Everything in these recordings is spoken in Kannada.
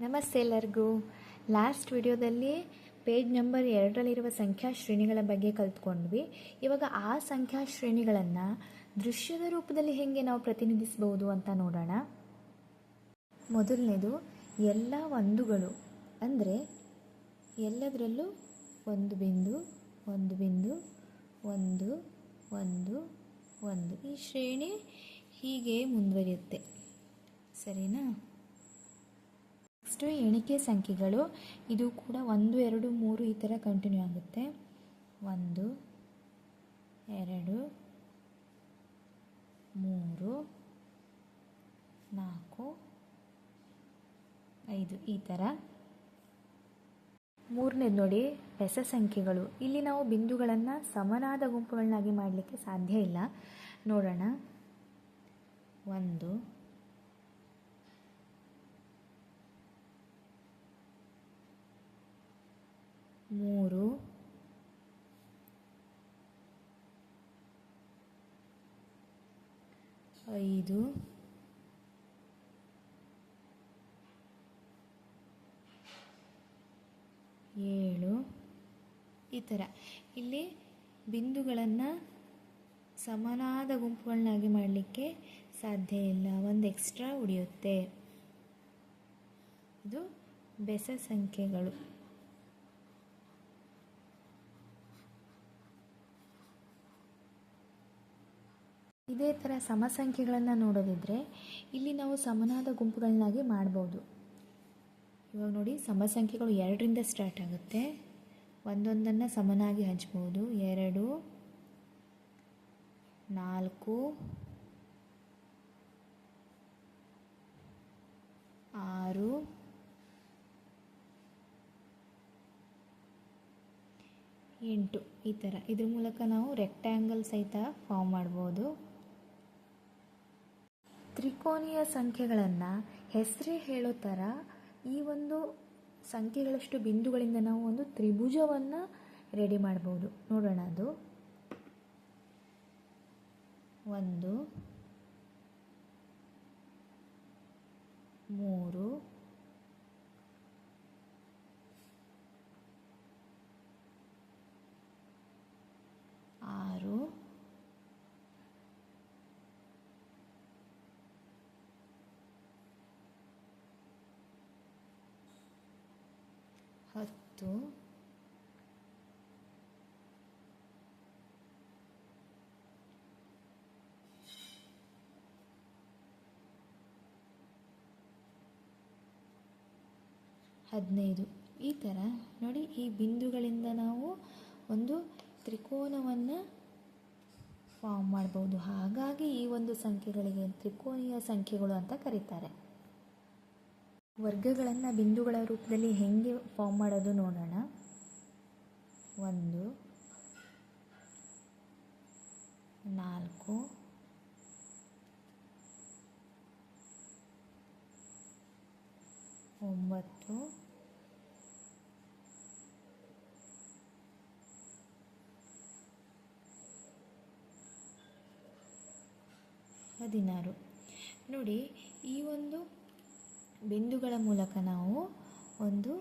ನಮಸ್ತೆ ಎಲ್ಲರಿಗೂ. ಲಾಸ್ಟ್ ವಿಡಿಯೋದಲ್ಲಿ ಪೇಜ್ ನಂಬರ್ ಎರಡರಲ್ಲಿರುವ ಸಂಖ್ಯಾ ಶ್ರೇಣಿಗಳ ಬಗ್ಗೆ ಕಲ್ತ್ಕೊಂಡ್ವಿ. ಇವಾಗ ಆ ಸಂಖ್ಯಾ ಶ್ರೇಣಿಗಳನ್ನು ದೃಶ್ಯದ ರೂಪದಲ್ಲಿ ಹೇಗೆ ನಾವು ಪ್ರತಿನಿಧಿಸಬಹುದು ಅಂತ ನೋಡೋಣ. ಮೊದಲನೇದು, ಎಲ್ಲ ಒಂದುಗಳು. ಅಂದರೆ ಎಲ್ಲದರಲ್ಲೂ ಒಂದು ಬಿಂದು ಒಂದು ಬಿಂದು, ಒಂದು ಒಂದು ಒಂದು. ಈ ಶ್ರೇಣಿ ಹೀಗೆ ಮುಂದುವರಿಯುತ್ತೆ. ಸರಿನಾ? ನೆಕ್ಸ್ಟು ಎಣಿಕೆ ಸಂಖ್ಯೆಗಳು. ಇದು ಕೂಡ ಒಂದು, ಎರಡು, ಮೂರು ಈ ಥರ ಕಂಟಿನ್ಯೂ ಆಗುತ್ತೆ. ಒಂದು, ಎರಡು, ಮೂರು, ನಾಲ್ಕು, ಐದು ಈ ಥರ ಮೂರನೇದು ನೋಡಿ ಬೆಸ ಸಂಖ್ಯೆಗಳು. ಇಲ್ಲಿ ನಾವು ಬಿಂದುಗಳನ್ನು ಸಮನಾದ ಗುಂಪುಗಳನ್ನಾಗಿ ಮಾಡಲಿಕ್ಕೆ ಸಾಧ್ಯ ಇಲ್ಲ. ನೋಡೋಣ. ಒಂದು ಮೂರು. ಐದು. ಏಳು. ಈ ಥರ. ಇಲ್ಲಿ ಬಿಂದುಗಳನ್ನು ಸಮನಾದ ಗುಂಪುಗಳನ್ನಾಗಿ ಮಾಡಲಿಕ್ಕೆ ಸಾಧ್ಯ ಇಲ್ಲ. ಒಂದು ಎಕ್ಸ್ಟ್ರಾ ಉಳಿಯುತ್ತೆ. ಇದು ಬೆಸ ಸಂಖ್ಯೆಗಳು. ಇದೇ ಥರ ಸಮಸಂಖ್ಯೆಗಳನ್ನು ನೋಡೋದಿದ್ರೆ ಇಲ್ಲಿ ನಾವು ಸಮನಾದ ಗುಂಪುಗಳನ್ನಾಗಿ ಮಾಡ್ಬೋದು. ಇವಾಗ ನೋಡಿ, ಸಮಸಂಖ್ಯೆಗಳು ಎರಡರಿಂದ ಸ್ಟಾರ್ಟ್ ಆಗುತ್ತೆ. ಒಂದೊಂದನ್ನು ಸಮನಾಗಿ ಹಂಚ್ಬೋದು. ಎರಡು, ನಾಲ್ಕು, ಆರು, ಎಂಟು ಈ ಥರ. ಇದ್ರ ಮೂಲಕ ನಾವು ರೆಕ್ಟ್ಯಾಂಗಲ್ ಸಹಿತ ಫಾರ್ಮ್ ಮಾಡ್ಬೋದು. ತ್ರಿಕೋನೀಯ ಸಂಖ್ಯೆಗಳನ್ನು ಹೆಸರೇ ಹೇಳೋ ಥರ ಈ ಒಂದು ಸಂಖ್ಯೆಗಳಷ್ಟು ಬಿಂದುಗಳಿಂದ ನಾವು ಒಂದು ತ್ರಿಭುಜವನ್ನು ರೆಡಿ ಮಾಡ್ಬೋದು. ನೋಡೋಣ ಅದು. ಒಂದು, ಮೂರು ಆರು ಹತ್ತು. ಹದಿನೈದು. ಈ ಥರ ನೋಡಿ ಈ ಬಿಂದುಗಳಿಂದ ನಾವು ಒಂದು ತ್ರಿಕೋನವನ್ನು ಫಾರ್ಮ್ ಮಾಡ್ಬೋದು. ಹಾಗಾಗಿ ಈ ಒಂದು ಸಂಖ್ಯೆಗಳಿಗೆ ತ್ರಿಕೋನೀಯ ಸಂಖ್ಯೆಗಳು ಅಂತ ಕರೀತಾರೆ. ವರ್ಗಗಳನ್ನು ಬಿಂದುಗಳ ರೂಪದಲ್ಲಿ ಹೇಗೆ ಫಾರ್ಮ್ ಮಾಡೋದು ನೋಡೋಣ. ಒಂದು ನಾಲ್ಕು ಒಂಬತ್ತು ಹದಿನಾರು. ನೋಡಿ ಈ ಒಂದು ಬಿಂದುಗಳ ಮೂಲಕ ನಾವು ಒಂದು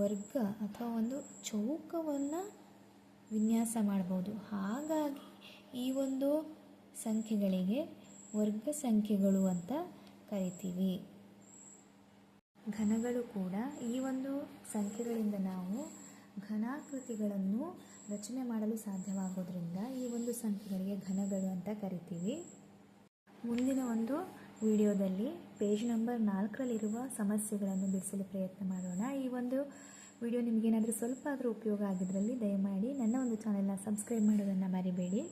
ವರ್ಗ ಅಥವಾ ಒಂದು ಚೌಕವನ್ನು ವಿನ್ಯಾಸ ಮಾಡ್ಬೋದು. ಹಾಗಾಗಿ ಈ ಒಂದು ಸಂಖ್ಯೆಗಳಿಗೆ ವರ್ಗ ಸಂಖ್ಯೆಗಳು ಅಂತ ಕರಿತೀವಿ. ಘನಗಳು ಕೂಡ ಈ ಒಂದು ಸಂಖ್ಯೆಗಳಿಂದ ನಾವು ಘನಾಕೃತಿಗಳನ್ನು ರಚನೆ ಮಾಡಲು ಸಾಧ್ಯವಾಗೋದ್ರಿಂದ ಈ ಒಂದು ಸಂಖ್ಯೆಗಳಿಗೆ ಘನಗಳು ಅಂತ ಕರಿತೀವಿ. ಮುಂದಿನ ಒಂದು ವಿಡಿಯೋದಲ್ಲಿ ಪೇಜ್ ನಂಬರ್ ನಾಲ್ಕರಲ್ಲಿರುವ ಸಮಸ್ಯೆಗಳನ್ನು ಬಿಡಿಸಲು ಪ್ರಯತ್ನ ಮಾಡೋಣ. ಈ ಒಂದು ವಿಡಿಯೋ ನಿಮಗೇನಾದರೂ ಸ್ವಲ್ಪ ಆದರೂ ಉಪಯೋಗ ಆಗಿದ್ರಲ್ಲಿ ದಯಮಾಡಿ ನನ್ನ ಒಂದು ಚಾನೆಲ್ನ ಸಬ್ಸ್ಕ್ರೈಬ್ ಮಾಡೋದನ್ನು ಮರಿಬೇಡಿ.